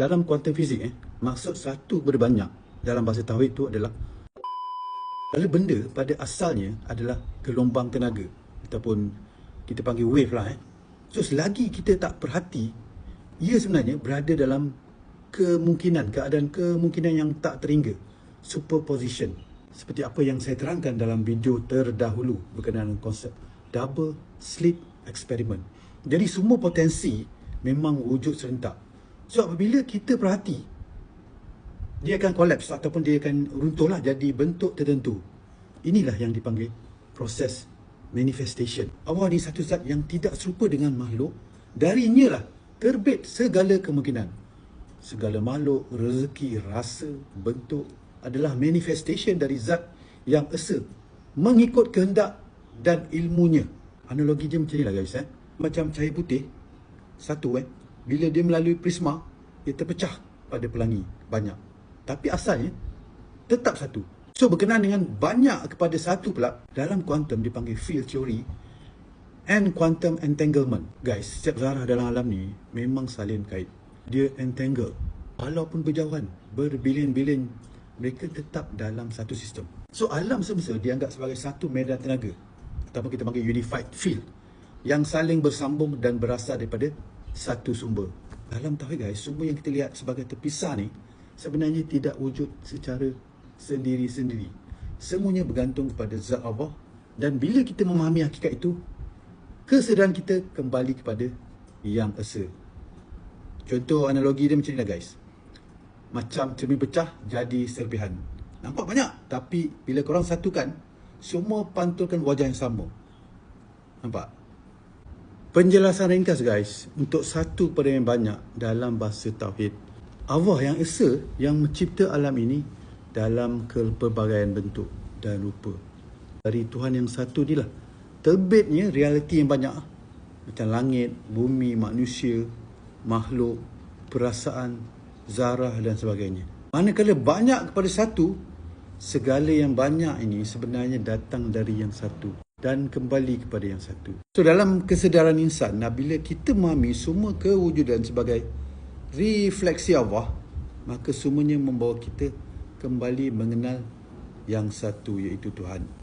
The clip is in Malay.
dalam kuantum fizik eh, maksud satu berbanyak dalam bahasa tauhid itu adalah kalau benda pada asalnya adalah gelombang tenaga ataupun kita panggil wave lah eh. So selagi kita tak perhati ia sebenarnya berada dalam kemungkinan keadaan kemungkinan yang tak terhingga superposition seperti apa yang saya terangkan dalam video terdahulu berkenaan dengan konsep double slit experiment. Jadi semua potensi memang wujud serentak. So apabila kita perhati dia akan kolaps ataupun dia akan runtuhlah jadi bentuk tertentu. Inilah yang dipanggil proses manifestation. Allah ni satu zat yang tidak serupa dengan makhluk. Darinya lah terbit segala kemungkinan. Segala makhluk, rezeki, rasa, bentuk adalah manifestation dari zat yang esa. Mengikut kehendak dan ilmunya. Analogi dia macam ni lah guys. Eh? Macam cahaya putih. Satu eh bila dia melalui prisma dia terpecah pada pelangi banyak. Tapi asalnya tetap satu. So berkenaan dengan banyak kepada satu pula dalam kuantum dipanggil field theory and quantum entanglement. Guys setiap zarah dalam alam ni memang saling kait. Dia entangle. Walaupun berjauhan berbilion-bilion mereka tetap dalam satu sistem. So alam semesta dianggap sebagai satu medan tenaga. Ataupun kita panggil unified field yang saling bersambung dan berasal daripada satu sumber. Dalam tauhid guys, sumber yang kita lihat sebagai terpisah ni sebenarnya tidak wujud secara sendiri-sendiri. Semuanya bergantung kepada zat Allah dan bila kita memahami hakikat itu, kesedaran kita kembali kepada yang esa. Contoh analogi dia macam ni lah guys. Macam cermin pecah jadi serpihan. Nampak banyak tapi bila korang satukan, semua pantulkan wajah yang sama. Nampak? Penjelasan ringkas guys untuk satu pada yang banyak dalam bahasa tauhid. Allah yang esa yang mencipta alam ini dalam kepelbagaian bentuk dan rupa. Dari Tuhan yang satu inilah terbitnya realiti yang banyak macam langit, bumi, manusia, makhluk, perasaan, zarah dan sebagainya. Manakala banyak kepada satu, segala yang banyak ini sebenarnya datang dari yang satu dan kembali kepada yang satu. So dalam kesedaran insan, nah, bila kita memahami semua kewujudan sebagai refleksi Allah, maka semuanya membawa kita kembali mengenal yang satu iaitu Tuhan.